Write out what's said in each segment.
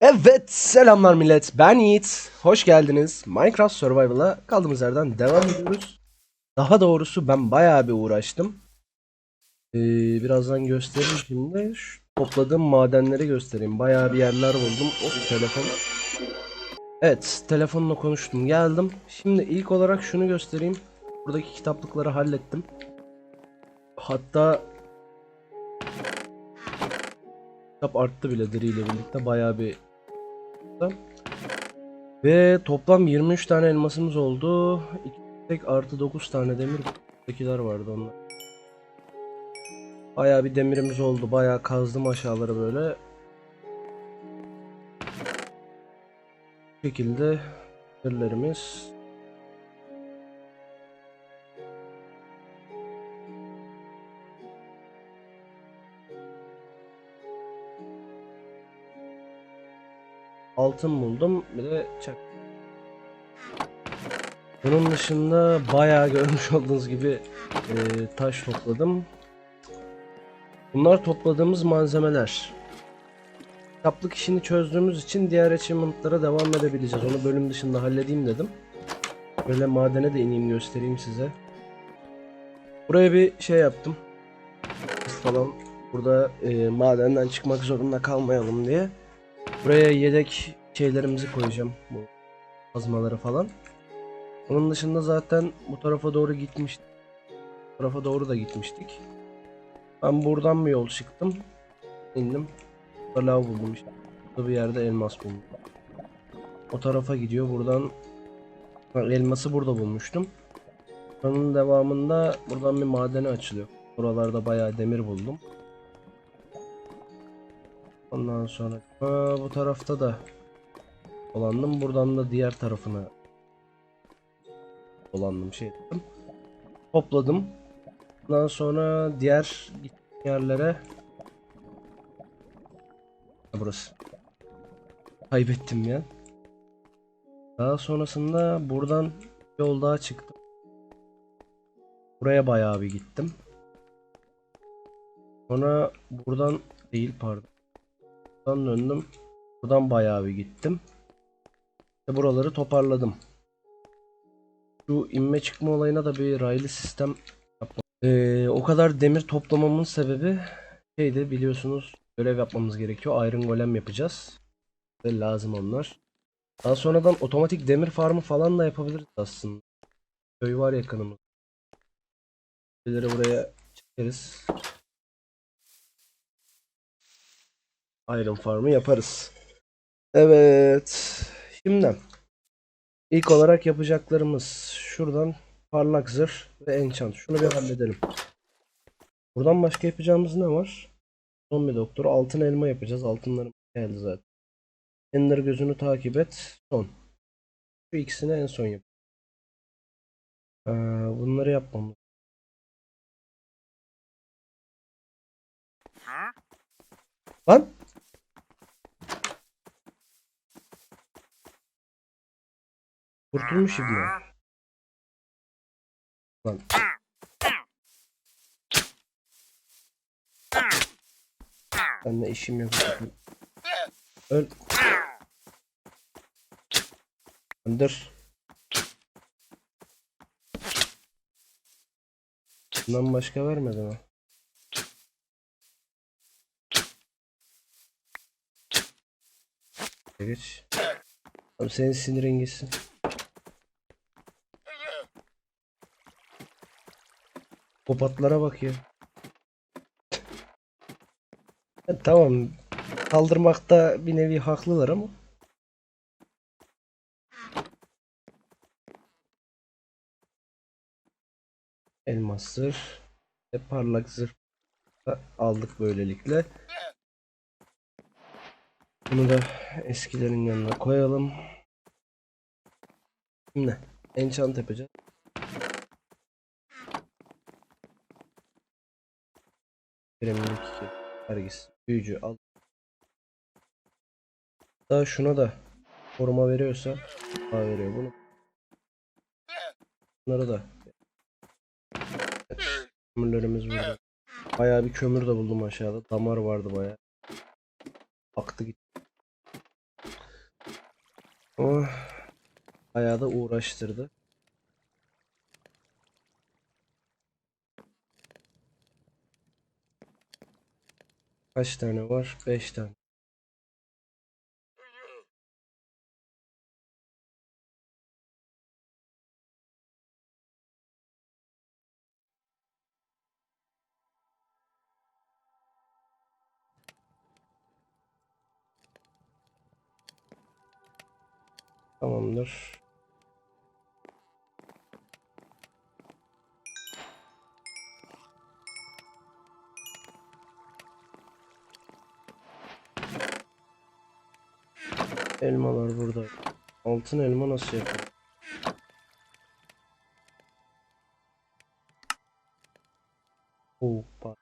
Evet selamlar millet. Ben Yiğit. Hoş geldiniz. Minecraft Survival'a kaldığımız yerden devam ediyoruz. Daha doğrusu ben bayağı bir uğraştım. Ee, Birazdan göstereyim şimdi. Şu topladığım madenleri göstereyim. Bayağı bir yerler buldum. Of telefon. Evet telefonla konuştum geldim. Şimdi ilk olarak şunu göstereyim. Buradaki kitaplıkları hallettim. Hatta Kitap arttı bile Diri ile birlikte bayağı bir ve toplam 23 tane elmasımız oldu. İki tek artı 9 tane demir buradakiler vardı onlar. Bayağı bir demirimiz oldu. Bayağı kazdım aşağıları böyle. Bu şekilde demirlerimiz altın buldum. Bir de çak. Bunun dışında bayağı görmüş olduğunuz gibi e, taş topladım. Bunlar topladığımız malzemeler. Kitaplık işini çözdüğümüz için diğer achievement'lara devam edebileceğiz. Onu bölüm dışında halledeyim dedim. Böyle madene de ineyim göstereyim size. Buraya bir şey yaptım. Falan. Burada e, madenden çıkmak zorunda kalmayalım diye. Buraya yedek şeylerimizi koyacağım. Bu kazmaları falan. Onun dışında zaten bu tarafa doğru gitmiştik. Bu tarafa doğru da gitmiştik. Ben buradan bir yol çıktım. İndim. Burada lav buldum işte. Burada bir yerde elmas buldum. O tarafa gidiyor. Buradan elması burada bulmuştum. Buranın devamında buradan bir madeni açılıyor. Buralarda bayağı demir buldum. Ondan sonra Aa, bu tarafta da dolandım. Buradan da diğer tarafına dolandım şey ettim. Topladım. Ondan sonra diğer yerlere burası. Kaybettim ya. Daha sonrasında buradan yol daha çıktım. Buraya bayağı bir gittim. Sonra buradan değil pardon. Buradan döndüm. Buradan bayağı bir gittim. Ve buraları toparladım. Şu inme çıkma olayına da bir raylı sistem yapmam. Ee, o kadar demir toplamamın sebebi şeydi biliyorsunuz görev yapmamız gerekiyor. Iron Golem yapacağız. Ve lazım onlar. Daha sonradan otomatik demir farmı falan da yapabiliriz aslında. Köy var yakınımız. Şeyleri buraya çekeriz. Iron Farm'ı yaparız. Evet. Şimdi ilk olarak yapacaklarımız şuradan parlak zırh ve enchant. Şunu bir halledelim. Buradan başka yapacağımız ne var? Zombi doktoru altın elma yapacağız. Altınlarım geldi zaten. Ender gözünü takip et. Son. Şu ikisini en son yap. Ee, bunları yapmamız. Lan Kurtulmuş ibne. Lan. Ben de işim yok. Öl. Öldür. Bundan başka vermedi mi? Geç. Abi senin sinirin gitsin. Popatlara bak ya. Ya tamam. Kaldırmakta bir nevi haklılar ama. Elmas zırh ve parlak zırh aldık böylelikle. Bunu da eskilerin yanına koyalım. Şimdi enchant yapacağız. Kremlik 2 vergisi. Büyücü al. Daha şuna da koruma veriyorsa daha veriyor bunu. Bunları da kömürlerimiz burada. Bayağı bir kömür de buldum aşağıda. Damar vardı bayağı. Aktı gitti. Ama bayağı da uğraştırdı. Kaç tane var? 5 tane. Tamamdır. Elmalar burada. Altın elma nasıl yapılır? Hoppa.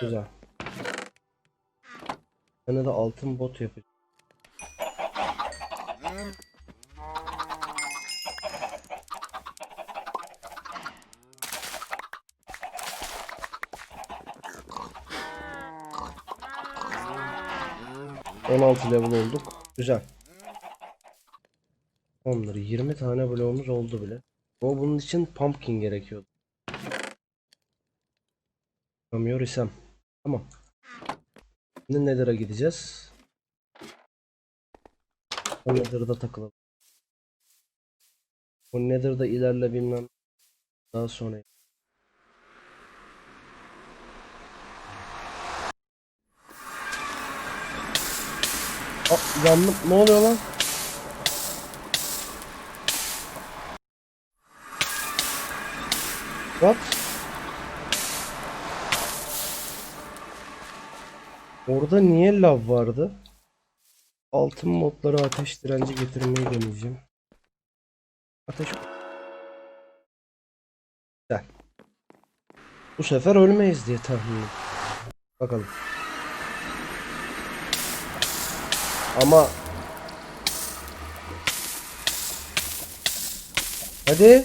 Güzel. Ben de altın bot yapacağım. On altı level olduk. Güzel. Tamamdır. 20 tane bloğumuz oldu bile. Ama bunun için pumpkin gerekiyordu. Yapamıyor isem. Tamam. Şimdi Nether'a gideceğiz. O Nether'da takılalım. O Nether'da ilerle bilmem daha sonra. Aa, yandım. Ne oluyor lan? What? Orada niye lav vardı? Altın modları ateş direnci getirmeyi deneyeceğim. Ateş. Güzel. Bu sefer ölmeyiz diye tahmin. Bakalım. Ama Hadi.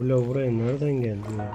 Bu lav buraya nereden geldi ya?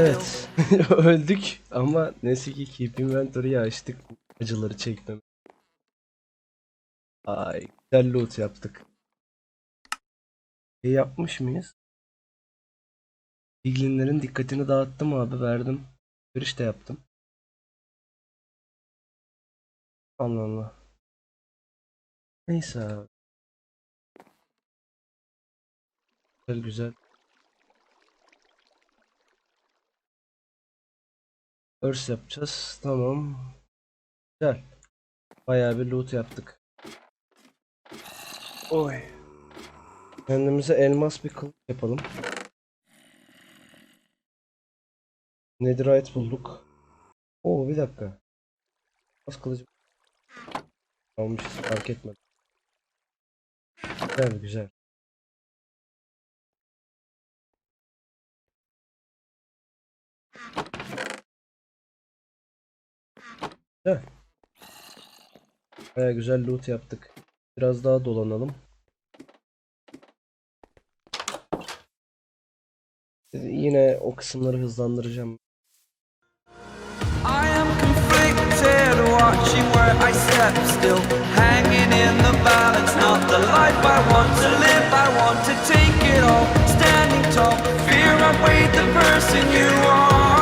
Evet. Öldük ama neyse ki Keep Inventory'yi açtık. Acıları çekmem. Ay güzel loot yaptık. İyi yapmış mıyız? Piglinlerin dikkatini dağıttım abi verdim. Giriş de yaptım. Allah Allah. Neyse abi. Güzel güzel. Örs yapacağız. Tamam. Güzel. Bayağı bir loot yaptık. Oy. Kendimize elmas bir kılıç yapalım. Netherite bulduk. Oo bir dakika. Elmas kılıcı almışız fark etmedim. Güzel güzel. Güzel. Baya güzel loot yaptık. Biraz daha dolanalım. Yine o kısımları hızlandıracağım. Watching where I step still, hanging in the balance. Not the life I want to live, I want to take it all, standing tall. Fear I the person you are.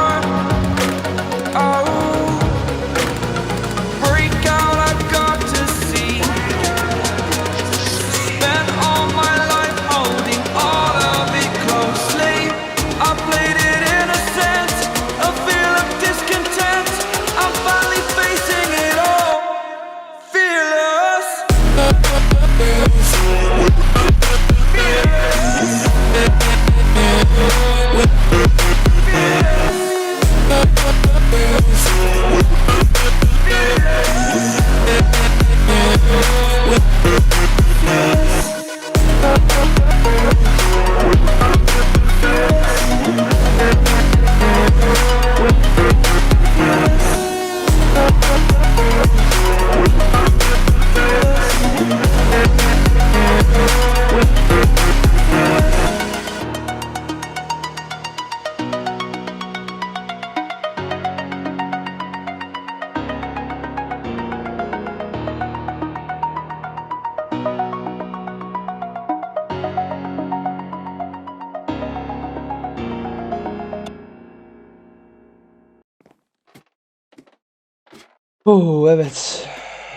Oo evet.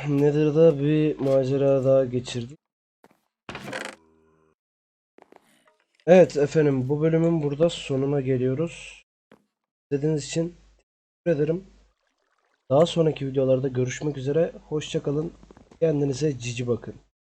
Nether'da bir macera daha geçirdik. Evet efendim bu bölümün burada sonuna geliyoruz. İzlediğiniz için teşekkür ederim. Daha sonraki videolarda görüşmek üzere. Hoşça kalın. Kendinize cici bakın.